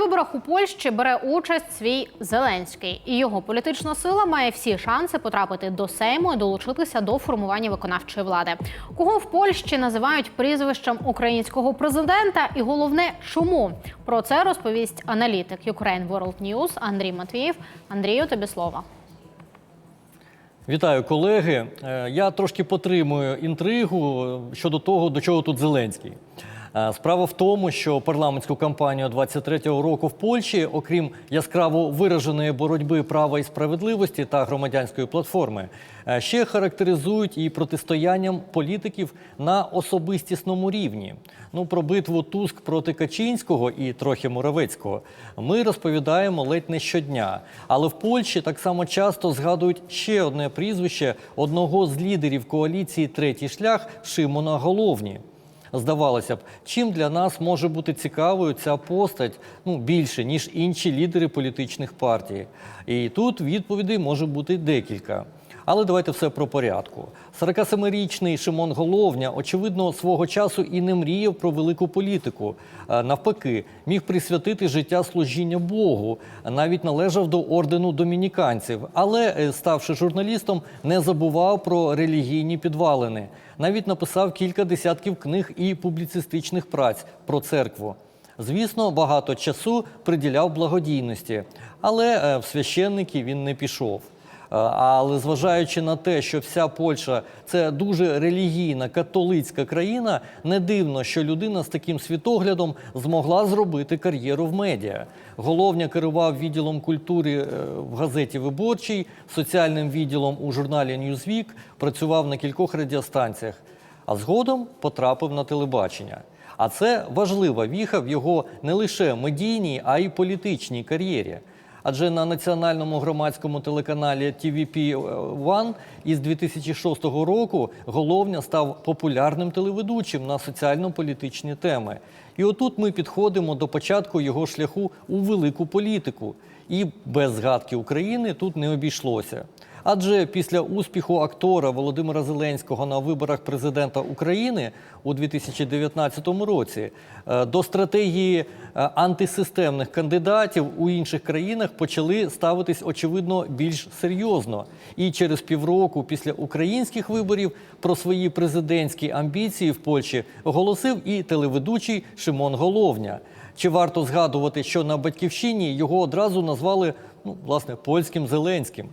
виборах у Польщі бере участь свій Зеленський, і його політична сила має всі шанси потрапити до Сейму і долучитися до формування виконавчої влади. Кого в Польщі називають прізвищем українського президента, і головне, чому про це розповість аналітик Ukraine World News Андрій Матвієв. Андрію, тобі слово. Вітаю, колеги. Е, Я трошки потримую інтригу щодо того, до чого тут Зеленський. Е, Справа в тому, що парламентську кампанію 23-го року в Польщі, окрім яскраво вираженої боротьби права і справедливості та громадянської платформи, е, ще характеризують і протистоянням політиків на особистісному рівні. Ну про битву Туск проти Качинського і трохи Муравецького ми розповідаємо ледь не щодня. Але в Польщі так само часто згадують ще одне прізвище одного з лідерів коаліції Третій шлях Шимона Головні. Здавалося б, чим для нас може бути цікавою ця постать ну, більше, ніж інші лідери політичних партій. І тут відповідей може бути декілька. Але давайте все про порядку. 47-річний Шимон Головня, очевидно, свого часу і не мріяв про велику політику. Е, Навпаки, міг присвятити життя служіння Богу, навіть належав до ордену домініканців. Але, е, ставши журналістом, не забував про релігійні підвалини. Навіть написав кілька десятків книг і публіцистичних праць про церкву. Звісно, багато часу приділяв благодійності, але е, в священники він не пішов. Е, Але зважаючи на те, що вся Польща це дуже релігійна католицька країна, не дивно, що людина з таким світоглядом змогла зробити кар'єру в медіа. Головня керував відділом культури е, в газеті Виборчий, соціальним відділом у журналі Newsweek, працював на кількох радіостанціях, а згодом потрапив на телебачення. А це важлива віха в його не лише медійній, а й політичній кар'єрі. Адже на національному громадському телеканалі TVP One із 2006 року головня став популярним телеведучим на соціально-політичні теми. І отут ми підходимо до початку його шляху у велику політику. І без згадки України тут не обійшлося. Адже після успіху актора Володимира Зеленського на виборах президента України у 2019 році е, до стратегії е, антисистемних кандидатів у інших країнах почали ставитись очевидно більш серйозно. І через півроку після українських виборів про свої президентські амбіції в Польщі оголосив і телеведучий Шимон Головня. Чи варто згадувати, що на батьківщині його одразу назвали ну, власне польським Зеленським?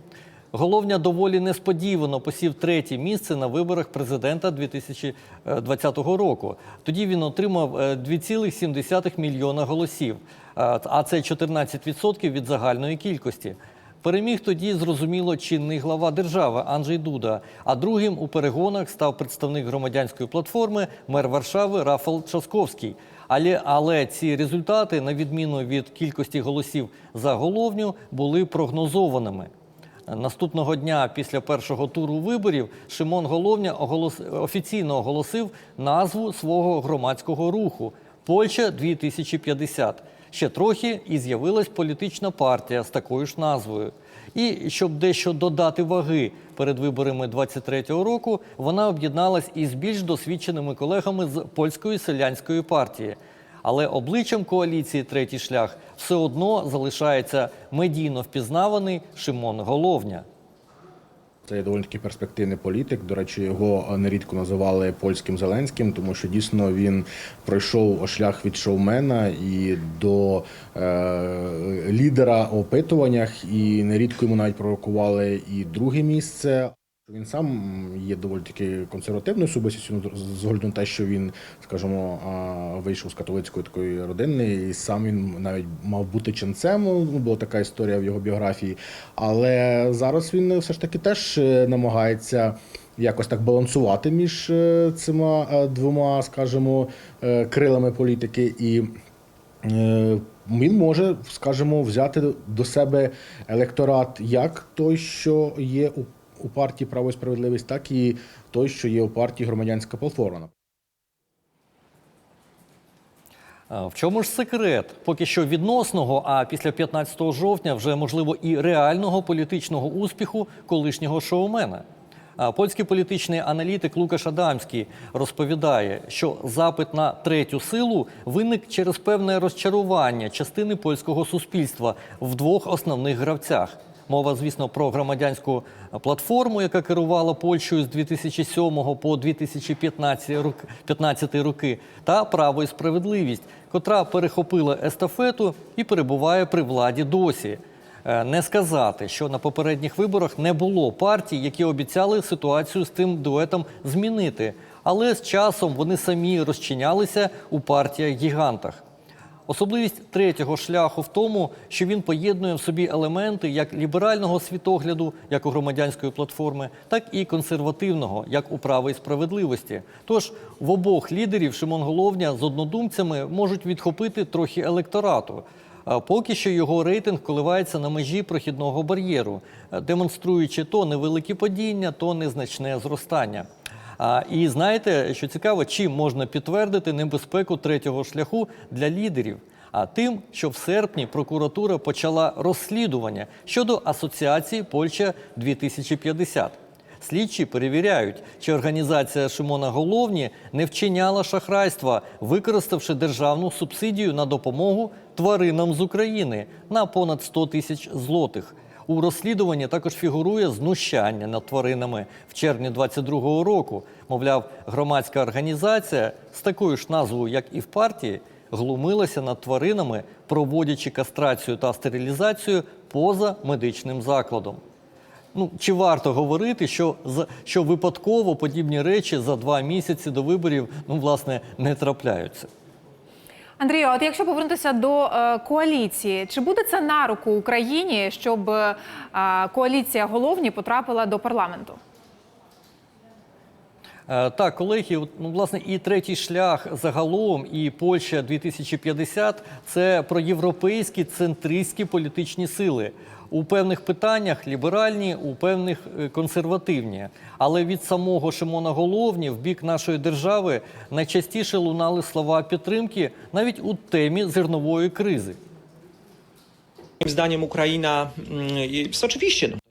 Головня доволі несподівано посів третє місце на виборах президента 2020 року. Тоді він отримав е, 2,7 мільйона голосів, Е, а це 14% від загальної кількості. Переміг тоді, зрозуміло, чинний глава держави Анджей Дуда. А другим у перегонах став представник громадянської платформи мер Варшави Рафал Часковський. Але, але ці результати, на відміну від кількості голосів за головню, були прогнозованими. Наступного дня після першого туру виборів Шимон Головня оголос... офіційно оголосив назву свого громадського руху Польща 2050. Ще трохи і з'явилась політична партія з такою ж назвою. І щоб дещо додати ваги перед виборами 23-го року, вона об'єдналась із більш досвідченими колегами з польської селянської партії. Але обличчям коаліції Третій шлях все одно залишається медійно впізнаваний Шимон Головня. Це є доволі таки перспективний політик. До речі, його нерідко називали польським Зеленським, тому що дійсно він пройшов шлях від шоумена і до е, лідера в опитуваннях, і нерідко йому навіть пророкували і друге місце. Він сам є доволі таки консервативною особистістю, ну, з огляду на те, що він, скажімо, вийшов з католицької такої родини, і сам він навіть мав бути ченцем. Ну, була така історія в його біографії. Але зараз він все ж таки теж е, намагається якось так балансувати між е, цими е, двома, скажімо, крилами політики і. Він може, скажімо, взяти до себе електорат як той, що є у, у партії Право і справедливість, так і той, що є у партії громадянська платформа. В чому ж секрет? Поки що відносного, а після 15 жовтня вже можливо і реального політичного успіху колишнього шоумена. Польський політичний аналітик Лукаш Адамський розповідає, що запит на третю силу виник через певне розчарування частини польського суспільства в двох основних гравцях. Мова, звісно, про громадянську платформу, яка керувала Польщею з 2007 по 2015 роки, та право і справедливість, котра перехопила естафету і перебуває при владі досі. Е, Не сказати, що на попередніх виборах не було партій, які обіцяли ситуацію з тим дуетом змінити, але з часом вони самі розчинялися у партіях-гігантах. Особливість третього шляху в тому, що він поєднує в собі елементи як ліберального світогляду, як у громадянської платформи, так і консервативного, як у право і справедливості. Тож в обох лідерів Шимон Головня з однодумцями можуть відхопити трохи електорату. Поки що його рейтинг коливається на межі прохідного бар'єру, демонструючи то невеликі падіння, то незначне зростання. А, і знаєте, що цікаво, чим можна підтвердити небезпеку третього шляху для лідерів? А тим, що в серпні прокуратура почала розслідування щодо асоціації Польща 2050. Слідчі перевіряють, чи організація Шимона Головні не вчиняла шахрайства, використавши державну субсидію на допомогу тваринам з України на понад 100 тисяч злотих. У розслідуванні також фігурує знущання над тваринами в червні 22-го року. Мовляв, громадська організація з такою ж назвою, як і в партії, глумилася над тваринами, проводячи кастрацію та стерилізацію поза медичним закладом. Ну, чи варто говорити, що, що випадково подібні речі за два місяці до виборів ну, власне, не трапляються? Андрію, от якщо повернутися до е, коаліції, чи буде це на руку Україні, щоб е, коаліція головні потрапила до парламенту? Е, Так, колеги, ну, власне, і третій шлях загалом, і Польща 2050 – це про європейські центристські політичні сили. У певних питаннях ліберальні, у певних е, консервативні. Але від самого Шимона Головні в бік нашої держави найчастіше лунали слова підтримки навіть у темі зернової кризи. Moim zdaniem Ukraina jest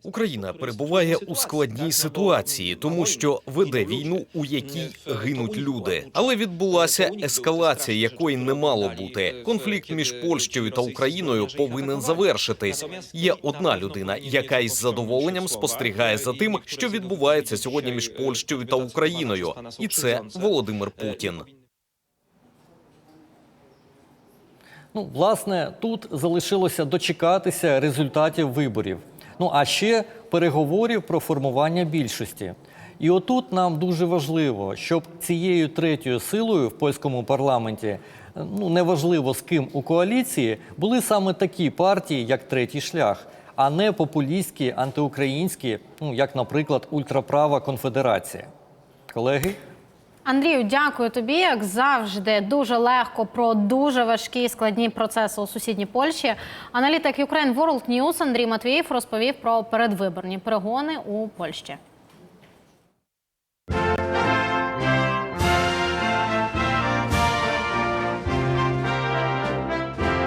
Україна перебуває у складній ситуації, тому що веде війну, у якій гинуть люди. Але відбулася ескалація, якої не мало бути. Конфлікт між Польщею та Україною повинен завершитись. Є одна людина, яка із задоволенням спостерігає за тим, що відбувається сьогодні між Польщею та Україною, і це Володимир Путін. Ну, власне, тут залишилося дочекатися результатів виборів. Ну а ще переговорів про формування більшості. І отут нам дуже важливо, щоб цією третьою силою в польському парламенті, ну неважливо з ким у коаліції, були саме такі партії, як третій шлях, а не популістські, антиукраїнські, ну як, наприклад, ультраправа конфедерація. Колеги. Андрію, дякую тобі. Як завжди, дуже легко про дуже важкі і складні процеси у сусідній Польщі. Аналітик Ukraine World News Андрій Матвієв розповів про передвиборні перегони у Польщі.